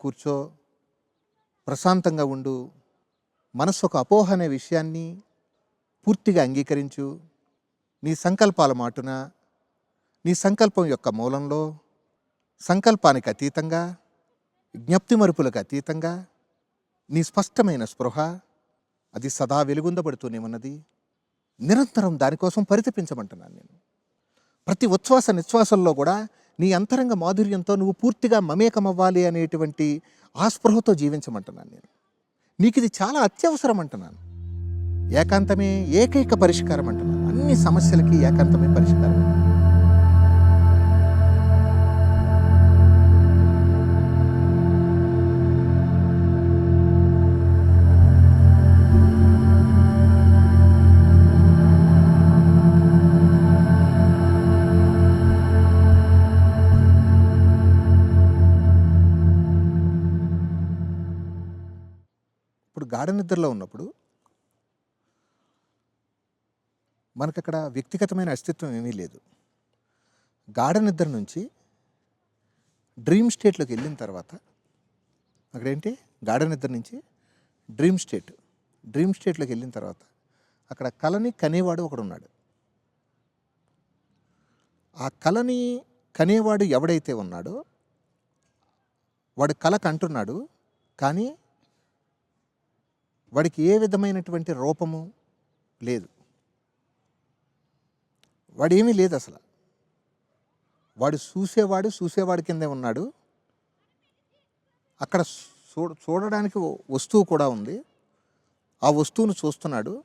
కూర్చో ప్రశాంతంగా ఉండు. మనసు ఒక అపోహ అనే విషయాన్ని పూర్తిగా అంగీకరించు. నీ సంకల్పాల మాటున నీ సంకల్పం యొక్క మూలంలో సంకల్పానికి అతీతంగా జ్ఞప్తి మరుపులకు అతీతంగా నీ స్పష్టమైన స్పృహ అది సదా వెలుగుందబడుతూనే ఉన్నది. నిరంతరం దానికోసం పరితపించమంటున్నాను నేను. ప్రతి ఉచ్ఛ్వాస నిశ్వాసంలో కూడా నీ అంతరంగ మాధుర్యంతో నువ్వు పూర్తిగా మమేకమవ్వాలి అనేటువంటి ఆస్పృహతో జీవించమంటున్నాను నేను. నీకు ఇది చాలా అత్యవసరం అంటున్నాను ఏకాంతమే ఏకైక పరిష్కారం అంటున్నాను అన్ని సమస్యలకి ఏకాంతమే పరిష్కారం గాఢ నిద్రలో ఉన్నప్పుడు మనకు అక్కడ వ్యక్తిగతమైన అస్తిత్వం ఏమీ లేదు. గాఢ నిద్ర నుంచి డ్రీమ్ స్టేట్లోకి వెళ్ళిన తర్వాత అక్కడేంటి? గాఢ నిద్ర నుంచి డ్రీమ్ స్టేట్ డ్రీమ్ స్టేట్లోకి వెళ్ళిన తర్వాత అక్కడ కళని కనేవాడు ఒకడు ఉన్నాడు ఆ కళని కనేవాడు ఎవడైతే ఉన్నాడో వాడు కళ కంటున్నాడు కానీ వాడికి ఏ విధమైనటువంటి రూపము లేదు. వాడేమీ లేదు అసలు. వాడు చూసేవాడు చూసేవాడి కిందే ఉన్నాడు. అక్కడ చూ చూడడానికి వస్తువు కూడా ఉంది. ఆ వస్తువును చూస్తున్నాడు.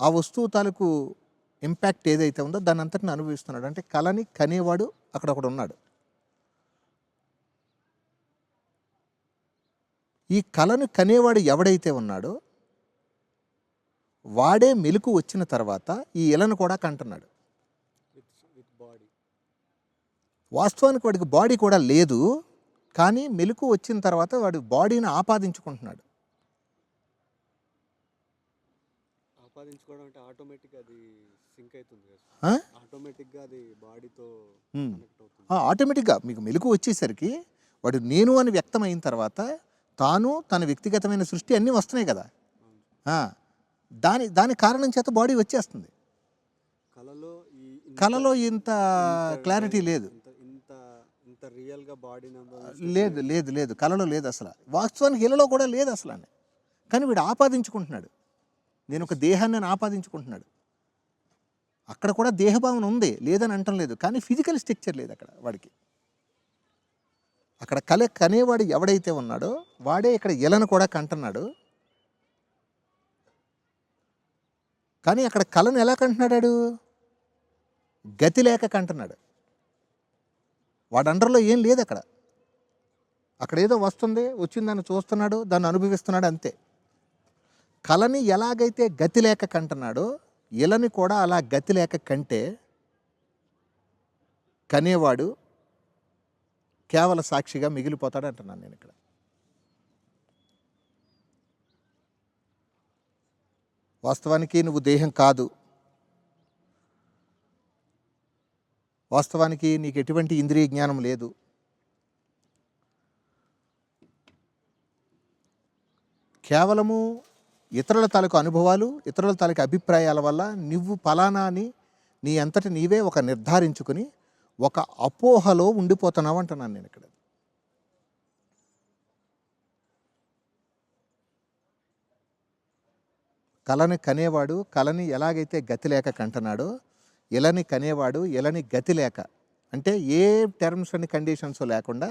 ఆ వస్తువు తాలూకు ఇంపాక్ట్ ఏదైతే ఉందో దాని అంతటిని అనుభవిస్తున్నాడు. అంటే కళని కనేవాడు అక్కడ ఒకడు ఉన్నాడు. ఈ కళను కనేవాడు ఎవడైతే ఉన్నాడో వాడే మెలకు వచ్చిన తర్వాత ఈ ఇలను కూడా కంటున్నాడు. వాస్తవానికి వాడికి బాడీ కూడా లేదు కానీ మెలకు వచ్చిన తర్వాత వాడి బాడీని ఆపాదించుకుంటున్నాడు. ఆపాదించుకోవడం అంటే ఆటోమేటిక్గా అది సింక్ అవుతుంది కదా. ఆ? ఆటోమేటిక్గా అది బాడీతో మీకు మెలకు వచ్చేసరికి వాడు నేను అని వ్యక్తమైన తర్వాత తాను తన వ్యక్తిగతమైన సృష్టి అన్నీ వస్తున్నాయి కదా. దాని దాని కారణం చేత బాడీ వచ్చేస్తుంది. కళలో ఇంత- క్లారిటీ లేదు. లేదు లేదు లేదు కళలో లేదు అసలు. వాస్తవానికి ఇళ్ళలో కూడా లేదు అసలు అని కానీ వీడు ఆపాదించుకుంటున్నాడు. నేను ఒక దేహాన్ని ఆపాదించుకుంటున్నాడు. అక్కడ కూడా దేహభావన ఉంది. లేదని అంటం లేదు. కానీ ఫిజికల్ స్ట్రక్చర్ లేదు అక్కడ వాడికి. అక్కడ కళ కనేవాడు ఎవడైతే ఉన్నాడో వాడే ఇక్కడ ఇలను కూడా కంటున్నాడు. కానీ అక్కడ కళను ఎలా కంటున్నాడు గతి లేక కంటున్నాడు. వాడు అండర్లో ఏం లేదు అక్కడ. అక్కడ ఏదో వస్తుంది వచ్చింది దాన్ని చూస్తున్నాడు దాన్ని అనుభవిస్తున్నాడు అంతే. కళని ఎలాగైతే గతి లేక కంటున్నాడో ఇలని కూడా అలా గతి లేక కంటే కనేవాడు కేవల సాక్షిగా మిగిలిపోతాడు అంటున్నాను నేను ఇక్కడ. వాస్తవానికి నువ్వు దేహం కాదు. వాస్తవానికి నీకు ఎటువంటి ఇంద్రియ జ్ఞానం లేదు. కేవలము ఇతరుల తాలూకు అనుభవాలు ఇతరుల తాలూకు అభిప్రాయాల వల్ల నువ్వు ఫలానా అని నీ అంతటి నీవే ఒక నిర్ధారించుకుని ఒక అపోహలో ఉండిపోతున్నావు అంటున్నాను నేను ఇక్కడ. కళని కనేవాడు కళని ఎలాగైతే గతి లేక కంటున్నాడో ఇలని కనేవాడు ఇలని గతి లేక అంటే ఏ టర్మ్స్ అండ్ కండిషన్స్ లేకుండా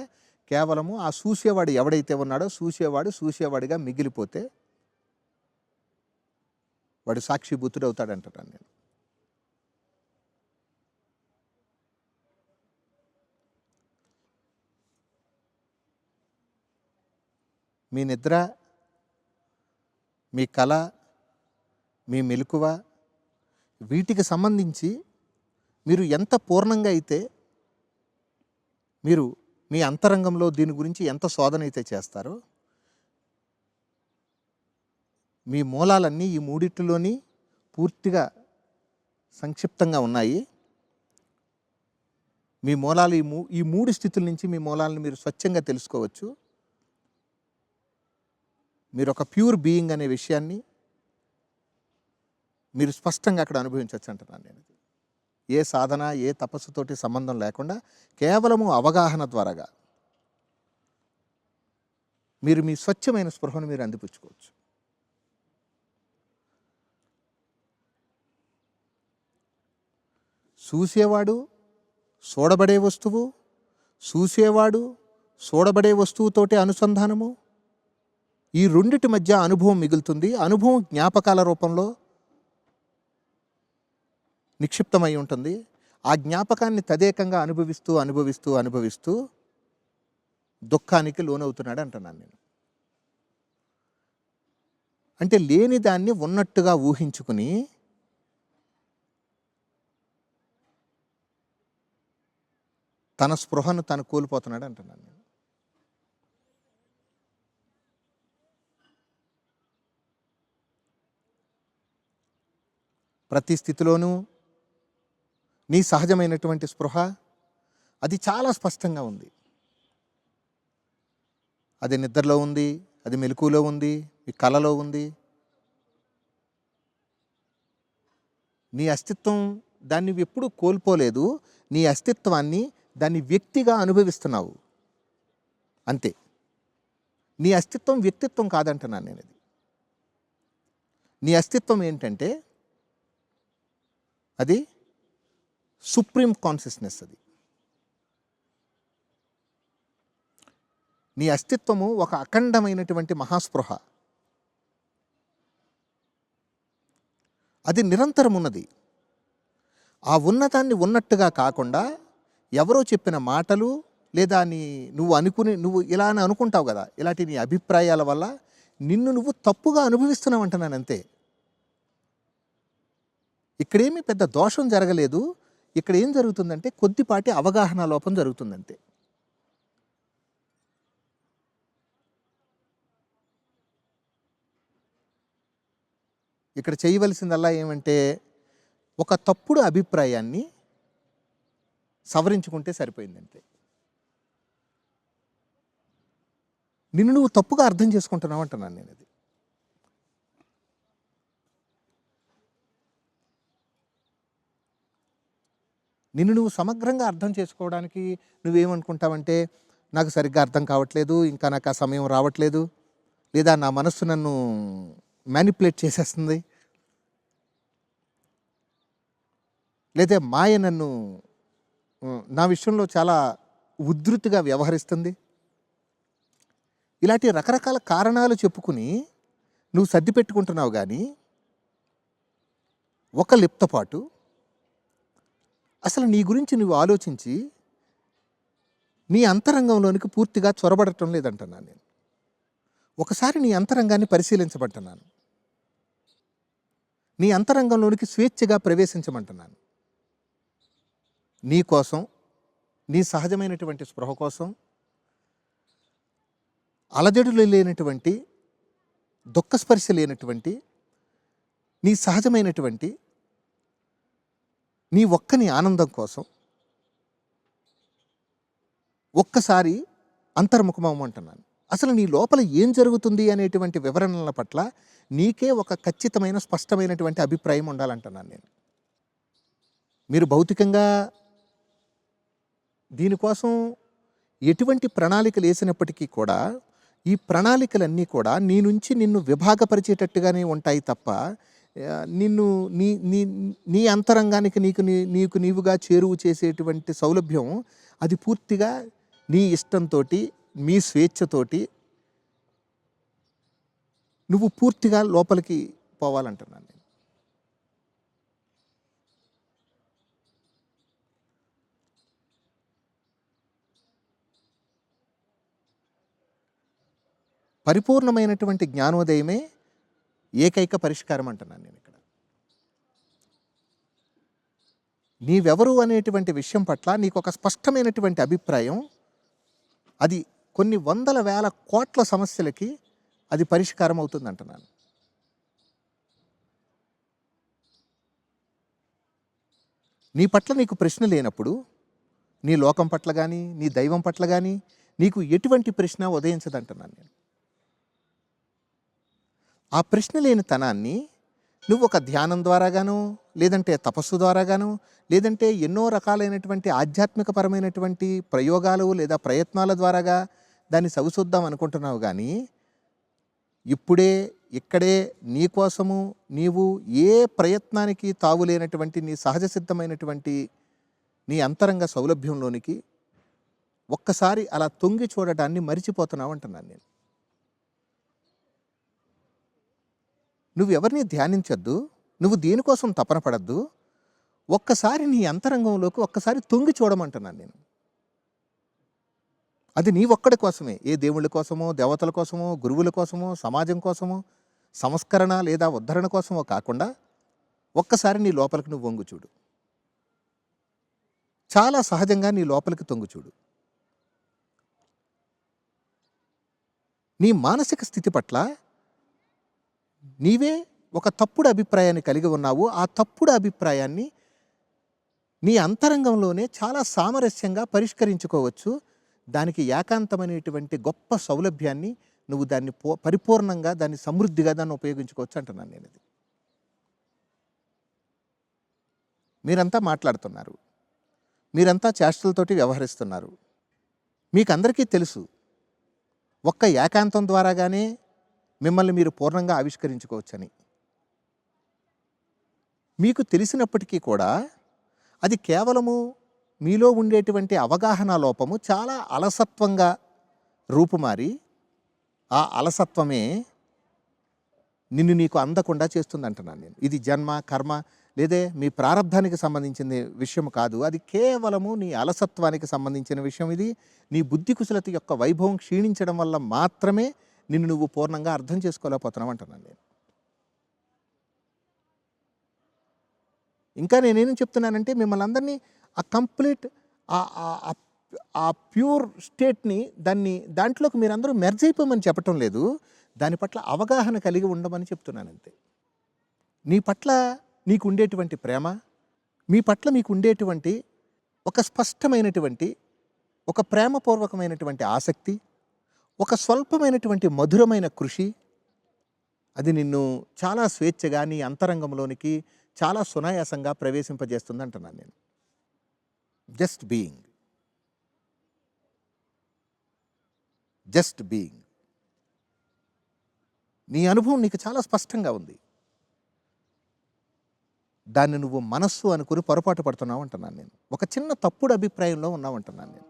కేవలము ఆ చూసేవాడు ఎవడైతే ఉన్నాడో చూసేవాడు చూసేవాడిగా మిగిలిపోతే వాడు సాక్షిభూతుడు అవుతాడంటాను నేను? మీ నిద్ర మీ కళ మీ మెలకువ వీటికి సంబంధించి మీరు ఎంత పూర్ణంగా అయితే మీరు మీ అంతరంగంలో దీని గురించి ఎంత శోధన అయితే చేస్తారో మీ మూలాలన్నీ ఈ మూడిట్లోని పూర్తిగా సంక్షిప్తంగా ఉన్నాయి. మీ మూలాలు ఈ మూ ఈ మూడు స్థితుల నుంచి మీ మూలాలను మీరు స్వచ్ఛంగా తెలుసుకోవచ్చు. మీరు ఒక ప్యూర్ బీయింగ్ అనే విషయాన్ని మీరు స్పష్టంగా అక్కడ అనుభవించవచ్చు అంటున్నాను నేను. ఏ సాధన ఏ తపస్సుతోటి సంబంధం లేకుండా కేవలము అవగాహన ద్వారాగా మీరు మీ స్వచ్ఛమైన స్పృహను మీరు అందిపుచ్చుకోవచ్చు. చూసేవాడు చూడబడే వస్తువు చూసేవాడు చూడబడే వస్తువుతోటి అనుసంధానము. ఈ రెండిటి మధ్య అనుభవం మిగులుతుంది. అనుభవం జ్ఞాపకాల రూపంలో నిక్షిప్తమై ఉంటుంది. ఆ జ్ఞాపకాన్ని తదేకంగా అనుభవిస్తూ అనుభవిస్తూ అనుభవిస్తూ దుఃఖానికి లోనవుతున్నాడు అంటున్నాను నేను. అంటే లేని దాన్ని ఉన్నట్టుగా ఊహించుకుని తన స్పృహను తను కోల్పోతున్నాడు అంటున్నాను నేను. ప్రతి స్థితిలోనూ నీ సహజమైనటువంటి స్పృహ అది చాలా స్పష్టంగా ఉంది. అది నిద్రలో ఉంది అది మెలకులో ఉంది మీ కలలో ఉంది. నీ అస్తిత్వం దాన్ని ఎప్పుడూ కోల్పోలేదు. నీ అస్తిత్వాన్ని దాన్ని వ్యక్తిగా అనుభవిస్తున్నావు. అంతే. నీ అస్తిత్వం వ్యక్తిత్వం కాదంటున్నాను నేను ఇది నీ అస్తిత్వం ఏంటంటే అది సుప్రీం కాన్షియస్నెస్ అది. నీ అస్తిత్వము ఒక అఖండమైనటువంటి మహాస్పృహ. అది నిరంతరం ఉన్నది ఆ ఉన్నదాన్ని ఉన్నట్టుగా కాకుండా ఎవరో చెప్పిన మాటలు లేదా నీ నువ్వు అనుకుని నువ్వు ఇలా అని అనుకుంటావు కదా ఇలాంటి నీ అభిప్రాయాల వల్ల నిన్ను నువ్వు తప్పుగా అనుభవిస్తున్నావు అంటున్నాను అంతే ఇక్కడేమీ పెద్ద దోషం జరగలేదు ఇక్కడ ఏం జరుగుతుందంటే కొద్దిపాటి అవగాహన లోపం జరుగుతుందంతే. ఇక్కడ చేయవలసిందల్లా ఏమంటే ఒక తప్పుడు అభిప్రాయాన్ని సవరించుకుంటే సరిపోయిందంతే. నిన్ను నువ్వు తప్పుగా అర్థం చేసుకుంటున్నావు అంటున్నాను నేను అది నిన్ను నువ్వు సమగ్రంగా అర్థం చేసుకోవడానికి నువ్వేమనుకుంటావంటే నాకు సరిగ్గా అర్థం కావట్లేదు ఇంకా నాకు ఆ సమయం రావట్లేదు లేదా నా మనస్సు నన్ను మ్యానిపులేట్ చేసేస్తుంది లేదా మాయ నన్ను నా విషయంలో చాలా ఉధృతిగా వ్యవహరిస్తుంది. ఇలాంటి రకరకాల కారణాలు చెప్పుకుని నువ్వు సర్ది పెట్టుకుంటున్నావు కానీ ఒక లిప్తపాటు అసలు నీ గురించి నువ్వు ఆలోచించి నీ అంతరంగంలోనికి పూర్తిగా చొరబడటం లేదంటున్నాను నేను. ఒకసారి నీ అంతరంగాన్ని పరిశీలించబడుతున్నాను నీ అంతరంగంలోనికి స్వేచ్ఛగా ప్రవేశించమంటున్నాను. నీ కోసం నీ సహజమైనటువంటి స్పృహ కోసం అలజడులు లేనటువంటి దుఃఖస్పర్శ లేనటువంటి నీ సహజమైనటువంటి నీ ఒక్కని ఆనందం కోసం ఒక్కసారి అంతర్ముఖమవ్వమంటున్నాను. అసలు నీ లోపల ఏం జరుగుతుంది అనేటువంటి వివరణల పట్ల నీకే ఒక ఖచ్చితమైన స్పష్టమైనటువంటి అభిప్రాయం ఉండాలంటున్నాను నేను. మీరు భౌతికంగా దీనికోసం ఎటువంటి ప్రణాళికలు వేసినప్పటికీ కూడా ఈ ప్రణాళికలన్నీ కూడా నీ నుంచి నిన్ను విభాగపరిచేటట్టుగానే ఉంటాయి తప్ప నిన్ను నీ నీ నీ అంతరంగానికి నీకు నీ నీకు నీవుగా చేరువు చేసేటువంటి సౌలభ్యం అది పూర్తిగా నీ ఇష్టంతో మీ స్వేచ్ఛతోటి నువ్వు పూర్తిగా లోపలికి పోవాలంటున్నాను నేను. పరిపూర్ణమైనటువంటి జ్ఞానోదయమే ఏకైక పరిష్కారం అంటున్నాను నేను ఇక్కడ. నీవెవరు అనేటువంటి విషయం పట్ల నీకు ఒక స్పష్టమైనటువంటి అభిప్రాయం అది కొన్ని వందల వేల కోట్ల సమస్యలకి అది పరిష్కారం అవుతుంది అంటున్నాను. నీ పట్ల నీకు ప్రశ్న లేనప్పుడు నీ లోకం పట్ల కానీ నీ దైవం పట్ల కానీ నీకు ఎటువంటి ప్రశ్న ఉదయించదంటున్నాను నేను. ఆ ప్రశ్న లేని తనాన్ని నువ్వు ఒక ధ్యానం ద్వారాగాను లేదంటే తపస్సు ద్వారాగాను లేదంటే ఎన్నో రకాలైనటువంటి ఆధ్యాత్మికపరమైనటువంటి ప్రయోగాలు లేదా ప్రయత్నాల ద్వారాగా దాన్ని సవిచూద్దాం అనుకుంటున్నావు కానీ ఇప్పుడే ఇక్కడే నీ కోసము నీవు ఏ ప్రయత్నానికి తావులేనటువంటి నీ సహజ సిద్ధమైనటువంటి నీ అంతరంగ సౌలభ్యంలోనికి ఒక్కసారి అలా తొంగి చూడటాన్ని మరిచిపోతున్నావు అంటున్నాను నేను. నువ్వు ఎవరిని ధ్యానించొద్దు నువ్వు దేనికోసం తపన పడద్దు ఒక్కసారి నీ అంతరంగంలోకి ఒక్కసారి తొంగి చూడమంటున్నాను నేను. అది నీ ఒక్కడి కోసమే. ఏ దేవుళ్ళ కోసమో దేవతల కోసమో గురువుల కోసమో సమాజం కోసమో సంస్కరణ లేదా ఉద్ధరణ కోసమో కాకుండా ఒక్కసారి నీ లోపలికి నువ్వు వంగు చూడు. చాలా సహజంగా నీ లోపలికి తొంగు చూడు. నీ మానసిక స్థితి పట్ల నీవే ఒక తప్పుడు అభిప్రాయాన్ని కలిగి ఉన్నావు. ఆ తప్పుడు అభిప్రాయాన్ని నీ అంతరంగంలోనే చాలా సామరస్యంగా పరిష్కరించుకోవచ్చు. దానికి ఏకాంతమైనటువంటి గొప్ప సౌలభ్యాన్ని నువ్వు దాన్ని పో పరిపూర్ణంగా దాన్ని సమృద్ధిగా దాన్ని ఉపయోగించుకోవచ్చు అంటున్నాను నేను ఇది. మీరంతా మాట్లాడుతున్నారు. మీరంతా చేష్టలతోటి వ్యవహరిస్తున్నారు. మీకు అందరికీ తెలుసు. ఒక్క ఏకాంతం ద్వారాగానే మిమ్మల్ని మీరు పూర్ణంగా ఆవిష్కరించుకోవచ్చని. మీకు తెలిసినప్పటికీ కూడా అది కేవలము మీలో ఉండేటువంటి అవగాహన లోపము చాలా అలసత్వంగా రూపుమారి ఆ అలసత్వమే నిన్ను నీకు అందకుండా చేస్తుంది అంటున్నాను నేను. ఇది జన్మ కర్మ లేదే మీ ప్రారంధానికి సంబంధించిన విషయం కాదు. అది కేవలము నీ అలసత్వానికి సంబంధించిన విషయం ఇది. నీ బుద్ధి కుశలత యొక్క వైభవం క్షీణించడం వల్ల మాత్రమే నిన్ను నువ్వు పూర్ణంగా అర్థం చేసుకోలేకపోతున్నావు అంటున్నాను నేను. ఇంకా నేనేం చెప్తున్నానంటే మిమ్మల్ని అందరినీ ఆ కంప్లీట్ ఆ- ప్యూర్ స్టేట్ని దాన్ని దాంట్లోకి మీరందరూ మెర్జ్ అయిపోమని చెప్పటం లేదు. దాని పట్ల అవగాహన కలిగి ఉండమని చెప్తున్నాను అంతే. నీ పట్ల నీకు ఉండేటువంటి ప్రేమ మీ పట్ల మీకు ఉండేటువంటి ఒక స్పష్టమైనటువంటి ఒక ప్రేమపూర్వకమైనటువంటి ఆసక్తి ఒక స్వల్పమైనటువంటి మధురమైన కృషి. అది నిన్ను చాలా స్వేచ్ఛగా నీ అంతరంగంలోనికి చాలా సునాయాసంగా ప్రవేశింపజేస్తుంది అంటున్నాను నేను. జస్ట్ బీయింగ్ జస్ట్ బీయింగ్ నీ అనుభవం నీకు చాలా స్పష్టంగా ఉంది. దాన్ని నువ్వు మనస్సు అనుకుని పొరపాటు పడుతున్నావు అంటున్నాను నేను. ఒక చిన్న తప్పుడు అభిప్రాయంలో ఉన్నావు అంటున్నాను నేను.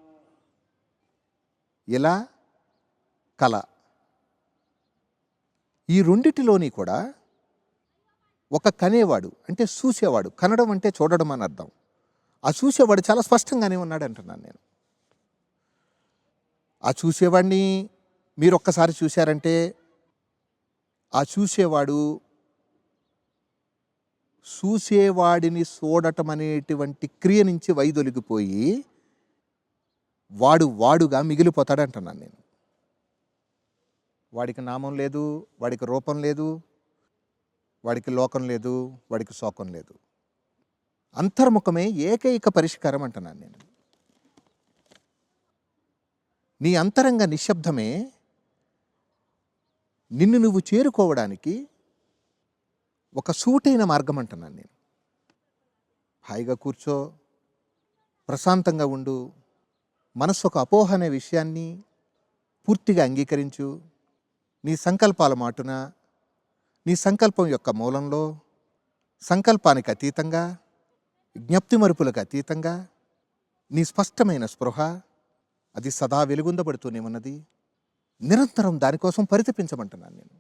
ఇలా కళ. ఈ రెండిటిలోని కూడా ఒక కనేవాడు అంటే చూసేవాడు కనడం అంటే చూడడం అని అర్థం. ఆ చూసేవాడు చాలా స్పష్టంగానే ఉన్నాడు అంటున్నాను నేను. ఆ చూసేవాడిని మీరు ఒక్కసారి చూశారంటే ఆ చూసేవాడు చూసేవాడిని చూడటం అనేటువంటి క్రియ నుంచి వైదొలిగిపోయి వాడు వాడుగా మిగిలిపోతాడు అంటున్నాను నేను. వాడికి నామం లేదు వాడికి రూపం లేదు వాడికి లోకం లేదు వాడికి శోకం లేదు. అంతర్ముఖమే ఏకైక పరిష్కారం అంటున్నాను నేను. నీ అంతరంగ నిశ్శబ్దమే నిన్ను నువ్వు చేరుకోవడానికి ఒక సూటైన మార్గం అంటున్నాను నేను. హాయిగా కూర్చో ప్రశాంతంగా ఉండు మనస్సు ఒక అపోహ అనే విషయాన్ని పూర్తిగా అంగీకరించు నీ సంకల్పాల మాటున నీ సంకల్పం యొక్క మూలంలో సంకల్పానికి అతీతంగా జ్ఞప్తి మరుపులకు అతీతంగా నీ స్పష్టమైన స్పృహ అది సదా వెలుగుందబడుతూనే ఉన్నది. నిరంతరం దానికోసం పరితపించమంటున్నాను నేను.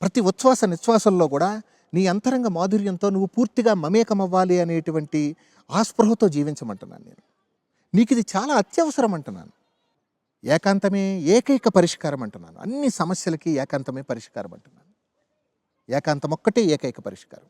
ప్రతి ఉచ్ఛ్వాస నిశ్వాసంలో కూడా నీ అంతరంగ మాధుర్యంతో నువ్వు పూర్తిగా మమేకమవ్వాలి అనేటువంటి ఆ స్పృహతో జీవించమంటున్నాను నేను. నీకు ఇది చాలా అత్యవసరం అంటున్నాను ఏకాంతమే ఏకైక పరిష్కారం అంటున్నాను అన్ని సమస్యలకి ఏకాంతమే పరిష్కారం అంటున్నాను ఏకాంతం ఒక్కటే ఏకైక పరిష్కారం.